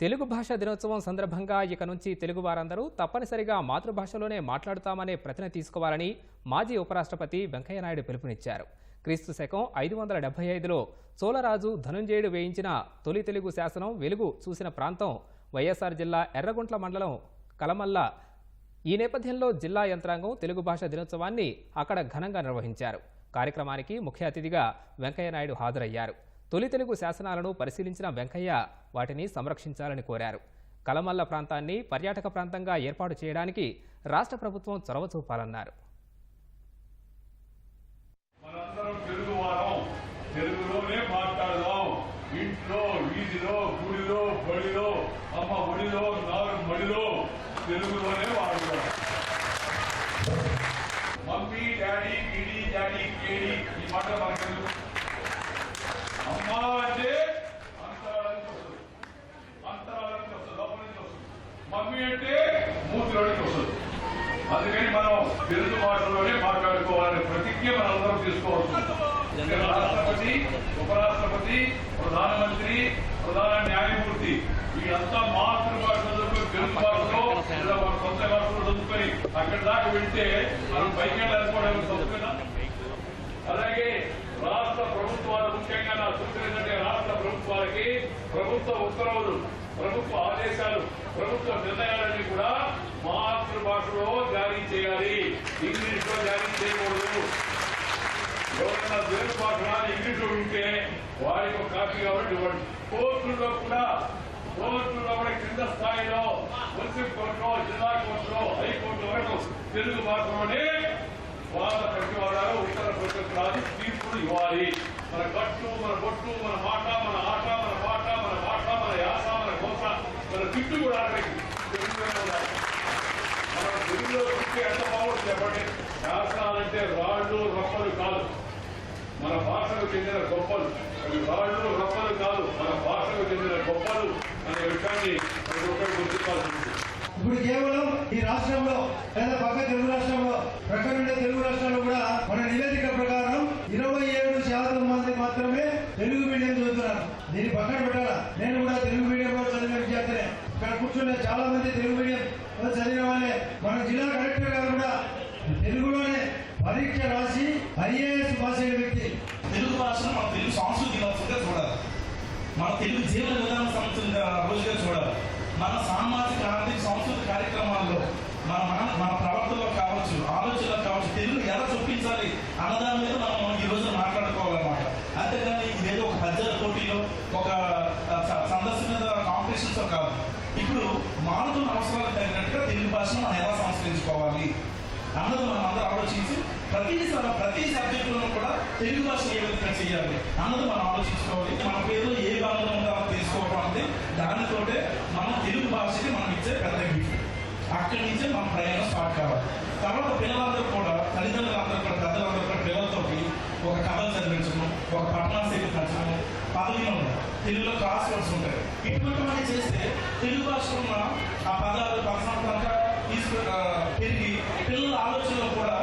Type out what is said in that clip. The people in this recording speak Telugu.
తెలుగు భాష దినోత్సవం సందర్భంగా ఇక నుంచి తెలుగు వారందరూ తప్పనిసరిగా మాతృభాషలోనే మాట్లాడుతామనే ప్రతిన తీసుకోవాలని మాజీ ఉపరాష్ట్రపతి వెంకయ్యనాయుడు పిలుపునిచ్చారు. క్రీస్తు శకం ఐదు వందల డెబ్బై ఐదులో చోళరాజు ధనుంజయుడు వేయించిన తొలి తెలుగు శాసనం వెలుగు చూసిన ప్రాంతం వైఎస్ఆర్ జిల్లా ఎర్రగుంట్ల మండలం కలమల్ల. ఈ నేపథ్యంలో జిల్లా యంత్రాంగం తెలుగు భాష దినోత్సవాన్ని అక్కడ ఘనంగా నిర్వహించారు. కార్యక్రమానికి ముఖ్య అతిథిగా వెంకయ్యనాయుడు హాజరయ్యారు. తొలి తెలుగు శాసనాలను పరిశీలించిన వెంకయ్య వాటిని సంరక్షించాలని కోరారు. కలమల్ల ప్రాంతాన్ని పర్యాటక ప్రాంతంగా ఏర్పాటు చేయడానికి రాష్ట్ర ప్రభుత్వం చొరవ చూపాలన్నారు. తెలుగులోనే మాట్లాడదాం. ఇంట్లో వీధిలో గుడిలో బడిలో అమ్మ ఒడిలో నాలుగు మడిలో తెలుగులోనే మమ్మీ డాడీ గిడి డాడీ కేడి ఈ మాట మనకు అమ్మ అంటే అంతరాలకు వస్తుంది అంతరాలకు వస్తుంది లోపల నుంచి వస్తుంది మమ్మీ అంటే మూతిలోనికి వస్తుంది అందుకని మనం తెలుగు భాషలోనే మాట్లాడుకోవాలనే ప్రతిజ్ఞ మనందరం తీసుకోవాల్సి ఉంటుంది రాష్ట్రపతి ఉపరాష్ట్రపతి ప్రధానమంత్రి ప్రధాన న్యాయమూర్తి వీళ్ళంతా మాతృభాష చదువుకుని తెలుగు భాషలో లేదా మన సొంత భాషలో చదువుకొని అక్కడి దాకా వెళ్తే మనం పైకి అనుకోవడానికి చదువుకున్నా అలాగే రాష్ట్ర ప్రభుత్వాలు ముఖ్యంగా నా సూచన ఏంటంటే రాష్ట్ర ప్రభుత్వాలకి ప్రభుత్వ ఉత్తర్వులు ప్రభుత్వ ఆదేశాలు ప్రభుత్వ నిర్ణయాలన్నీ కూడా మాతృభాషలో జారీ చేయాలి. ఇంగ్లీష్లో జారీ చేయకూడదు. ఎవరైనా తెలుగు భాష ఇంగ్లీష్లో ఉంటే వారికి ఒక కాపీ కాబట్టి ఇవ్వండి. కోర్టుల్లో కూడా కోర్టుల్లో కూడా కింద స్థాయిలో మున్సిపల్ కోర్టులో జిల్లా కోర్టులో హైకోర్టు వరకు తెలుగు భాషలోనే వాద ప్రతివాదాలు ఉత్తర ప్రతివాదాలు తీర్పులు ఇవ్వాలి. మన కట్టు మన బొట్టు మన మాట మన ఆట మన పాట మన భాష మన యాస మన కోస మన తిట్టు కూడా ఆఖరికి ఉండాలి. ఇంట్లో తెలుగులో ఎంత బాగుంటుంది చెప్పండి శాసనాలంటే రాళ్ళు రప్పలు కాదు. మన భాషకు చెందిన గొప్పలు. అవి రాళ్ళు రప్పలు కాదు. మన భాషకు చెందిన గొప్పలు అనే విషయాన్ని ప్రతి ఒక్కరు గుర్తించాల్సి ఉంటుంది ఇప్పుడు కేవలం ఈ రాష్ట్రంలో లేదా పక్క తెలుగు రాష్ట్రంలో ప్రక్కన తెలుగు రాష్ట్రాల్లో కూడా మన నివేదిక ప్రకారం ఇరవై ఏడు శాతం మంది మాత్రమే తెలుగు మీడియం చదువుతున్నారు. దీన్ని పక్కన పెట్టాలా? నేను కూడా తెలుగు మీడియంలో చదివిన విద్యార్థినే. ఇక్కడ కూర్చున్న చాలా మంది తెలుగు మీడియం చదివిన వాళ్ళే మన జిల్లా కలెక్టర్ గారు కూడా తెలుగులోనే పరీక్ష రాసి ఐఏఎస్ పాస్ అయిన వ్యక్తి. తెలుగు భాషను మన తెలుగు సంస్కృతి దినోత్సవంగా చూడాలి. మన తెలుగు జీవన విధాన సంస్థ రోజుగా చూడాలి. మన సామాజిక ఆర్థిక సాంస్కృతిక కార్యక్రమాల్లో మన మన మన ప్రవర్తనలో కావచ్చు ఆలోచనలో కావచ్చు తెలుగు ఎలా చూపించాలి అన్నదాని మీద మనం ఈ రోజు మాట్లాడుకోవాలన్నమాట. అంతేగాని ఇదేదో ఒక పద్యాల పోటీలో ఒక స- సందర్శన కాంపిటీషన్స్ కాదు. ఇప్పుడు మారుతున్న అవసరాలకు తగిన తెలుగు భాషను మనం ఎలా సంస్కరించుకోవాలి. అన్నది మనం అందరూ ఆలోచించి ప్రతి ప్రతి సబ్జెక్టులను కూడా తెలుగు భాష ఏ విధంగా చేయాలి అన్నది మనం ఆలోచించుకోవాలి. మన పేరు ఏ భాగంలో ఉందో అలా దానితోటే మనం తెలుగు భాషకి మనం ఇచ్చే పెద్ద గిఫ్ట్. అక్కడి నుంచే మన ప్రయాణం స్టార్ట్ కావాలి. తర్వాత పిల్లలందరూ కూడా తల్లిదండ్రులందరూ కూడా పెద్దలందరూ కూడా పిల్లలతో ఒక కథలు చదివించడం ఒక పట్టణ సేవ పంచడం పదవిలో తెలుగులో క్రాస్ వర్డ్స్ ఉంటాయి తెలుగు భాషలో ఉన్న ఆ పదాలు పదసంతంగా తీసుకు ఆ, పెరిగి పిల్లల ఆలోచనలో కూడా